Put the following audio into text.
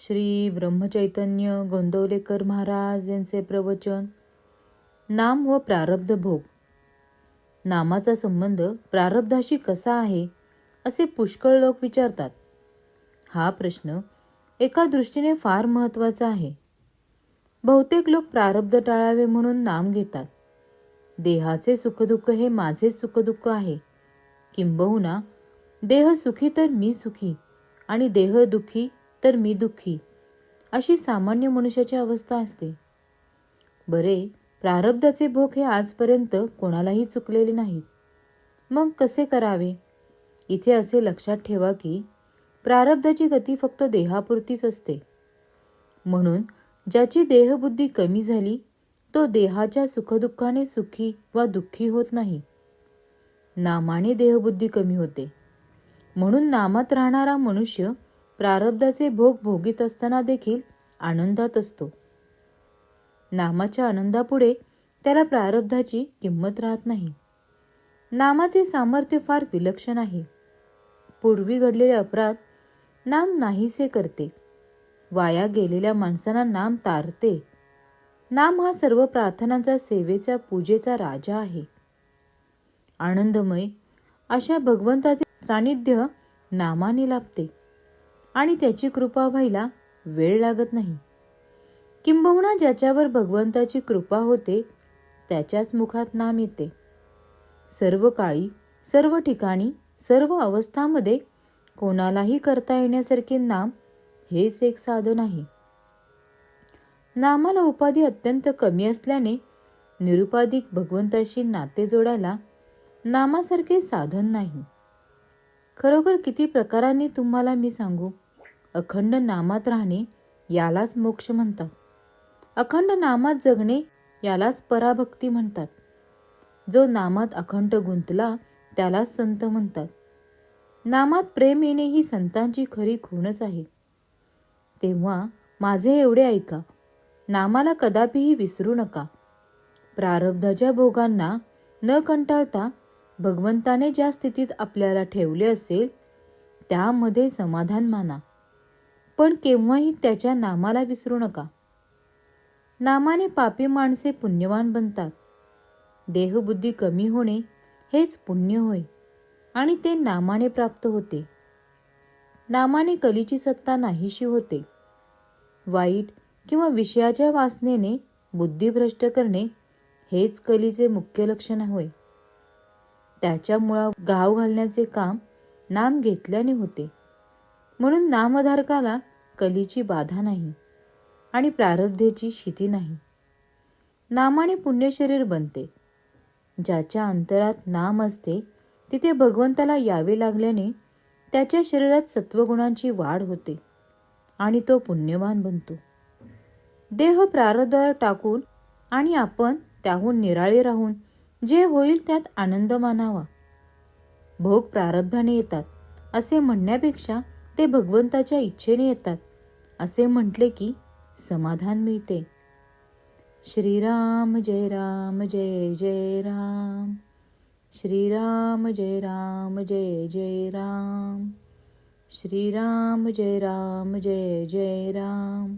श्री ब्रह्मचैतन्य गोंदवलेकर महाराज यांचे प्रवचन नाम व प्रारब्ध भोग. नामाचा संबंध प्रारब्धाशी कसा आहे असे पुष्कळ लोक विचारतात. हा प्रश्न एका दृष्टीने फार महत्त्वाचा आहे. बहुतेक लोक प्रारब्ध टाळावे म्हणून नाम घेतात. देहाचे सुखदुःख हे माझे सुखदुःख आहे. किंबहुना देह सुखी तर मी सुखी आणि देह दुखी तर मी दुःखी. अशी सामान्य मनुष्याची अवस्था असते. बरे प्रारब्धाचे भोग हे आजपर्यंत कोणालाही चुकलेले नाहीत. मग कसे करावे? इथे असे लक्षात ठेवा की प्रारब्धाची गती फक्त देहापुरतीच असते. म्हणून ज्याची देहबुद्धी कमी झाली तो देहाच्या सुखदुःखाने सुखी वा दुःखी होत नाही. नामाने देहबुद्धी कमी होते. म्हणून नामात राहणारा मनुष्य प्रारब्धाचे भोग भोगीत असताना देखील आनंदात असतो. नामाच्या आनंदापुढे त्याला प्रारब्धाची किंमत राहत नाही. नामाचे सामर्थ्य फार विलक्षण आहे. पूर्वी घडलेले अपराध नाम नाहीसे करते. वाया गेलेल्या माणसांना नाम तारते. नाम हा सर्व प्रार्थनांचा सेवेचा पूजेचा राजा आहे. आनंदमय अशा भगवंताचे सानिध्य नामाने लाभते. आणि त्याची कृपा व्हायला वेळ लागत नाही. किंबहुना ज्याच्यावर भगवंताची कृपा होते त्याच्याच मुखात नाम येते. सर्व काळी सर्व ठिकाणी सर्व अवस्थामध्ये कोणालाही करता येण्यासारखे नाम हेच एक साधन आहे. नामाला उपाधी अत्यंत कमी असल्याने निरुपाधिक भगवंताशी नाते जोडायला नामासारखे साधन नाही. खरोखर किती प्रकारांनी तुम्हाला मी सांगू? अखंड नामात राहणे यालाच मोक्ष म्हणतात. अखंड नामात जगणे यालाच पराभक्ती म्हणतात. जो नामात अखंड गुंतला त्यालाच संत म्हणतात. नामात प्रेम येणे ही संतांची खरी खूणच आहे. तेव्हा माझे एवढे ऐका नामाला कदापिही विसरू नका. प्रारब्धाच्या भोगांना न कंटाळता भगवंताने ज्या स्थितीत आपल्याला ठेवले असेल त्यामध्ये समाधान माना. पण केव्हाही त्याच्या नामाला विसरू नका. नामाने पापी माणसे पुण्यवान बनतात. देहबुद्धी कमी होणे हेच पुण्य होय आणि ते नामाने प्राप्त होते. नामाने कलीची सत्ता नाहीशी होते. वाईट किंवा विषयाच्या वासनेने बुद्धिभ्रष्ट करणे हेच कलीचे मुख्य लक्षण होय. त्याच्या मुळा गाव घालण्याचे काम नाम घेतल्याने होते. म्हणून नामधारकाला कलीची बाधा नाही आणि प्रारब्धेची शिती नाही. नामाने पुण्यशरीर बनते. ज्याच्या अंतरात नाम असते तिथे भगवंताला यावे लागल्याने त्याच्या शरीरात सत्वगुणांची वाढ होते आणि तो पुण्यवान बनतो. देह प्रारब्धावर टाकून आणि आपण त्याहून निराळे राहून जे होईल त्यात आनंद मानावा. भोग प्रारब्धाने येतात असे म्हणण्यापेक्षा ते भगवंताच्या इच्छेने येतात. असे म्हटले की समाधान मिळते. श्रीराम जय राम जय जय राम. श्रीराम जय राम जय जय राम. श्रीराम जय राम जय जय राम.